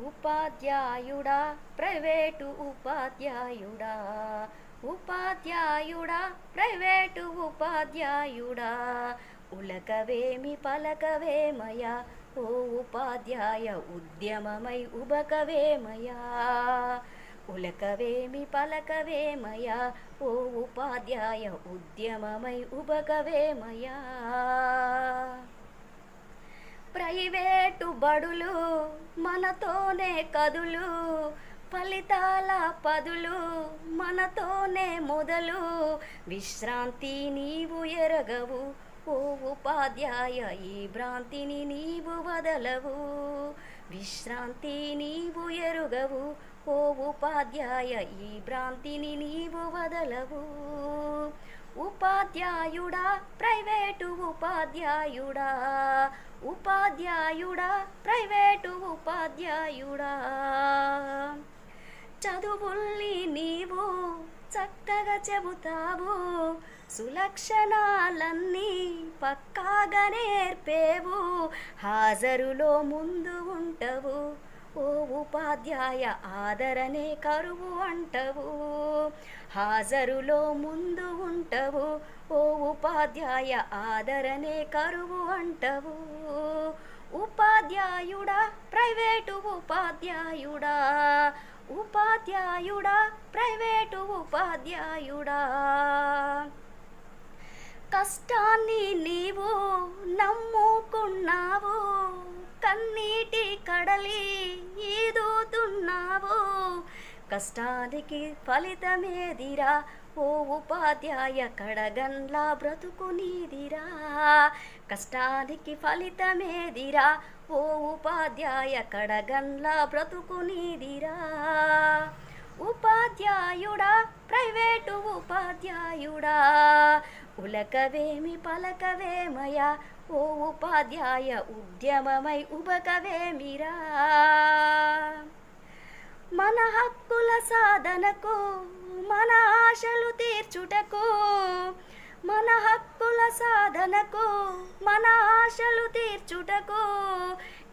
ఉపాధ్యాయుడా private ఉపాధ్యాయుడా. ఉపాధ్యాయుడా private ఉపాధ్యాయుడా. ఉలకవేమి పలకవేమయా ఓ ఉపాధ్యాయ ఉద్యమమై ఉబకవేమయా ఉలకవేమి పలకవేమయా ఓ ఉపాధ్యాయ ఉద్యమమై ఉబకవేమయా private బడులు మనతోనే కదులు ఫలితాల పదులు మనతోనే మొదలు. విశ్రాంతి నీవు ఎరగవు ఓ ఉపాధ్యాయ ఈ భ్రాంతిని నీవు వదలవు. విశ్రాంతి నీవు ఎరుగవు ఓ ఉపాధ్యాయ ఈ భ్రాంతిని నీవు వదలవు. ఉపాధ్యాయుడా ప్రైవేటు ఉపాధ్యాయుడా. ఉపాధ్యాయుడా ప్రైవేటు ఉపాధ్యాయుడా. చదువుల్ని నీవు చక్కగా చెబుతావు సులక్షణాలన్నీ పక్కాగా నేర్పేవు హాజరులో ముందు ఉంటవు ఓ ఉపాధ్యాయ ఆదరణే కరువు అంటవు. హాజరులో ముందు ఉంటవు. ఓ ఉపాధ్యాయ ఆదరణే కరువు అంటవు. ఉపాధ్యాయుడా ప్రైవేటు ఉపాధ్యాయుడా. ఉపాధ్యాయుడా ప్రైవేటు ఉపాధ్యాయుడా. కష్టాన్ని నీవు నమ్ముకున్నావు. కన్నీటి కడలి కష్టానికి ఫలితమేదిరా? ఓ ఉపాధ్యాయ కడగన్లా బ్రతుకు నీదిరా. కష్టానికి ఫలితమేదిరా? ఓ ఉపాధ్యాయ కడగన్లా బ్రతుకు నీదిరా. ఉపాధ్యాయుడా ప్రైవేటు ఉపాధ్యాయుడా. ఉలకవేమి పలకవేమయా ఓ ఉపాధ్యాయ ఉద్యమమై ఉబకవేమిరా? హక్కుల సాధనకు మన ఆశలు తీర్చుటకు మన హక్కుల సాధనకు మన ఆశలు తీర్చుటకు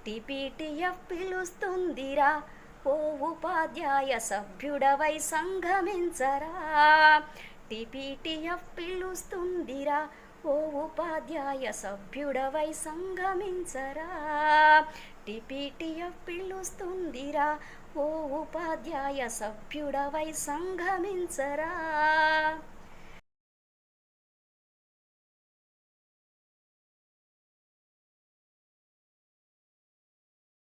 టిపిటిఎఫ్ పిలుస్తుందిరా. ఓ ఉపాధ్యాయ సభ్యుడవై సంగమించరా. టిపిటిఎఫ్ పిలుస్తుందిరా. ఓ ఉపాధ్యాయ సభ్యుడవై సంగమించరా. టిపిటిఎఫ్ పిలుస్తుందిరా. ఓ ఉపాధ్యాయ సభ్యుడవై సంగమించరా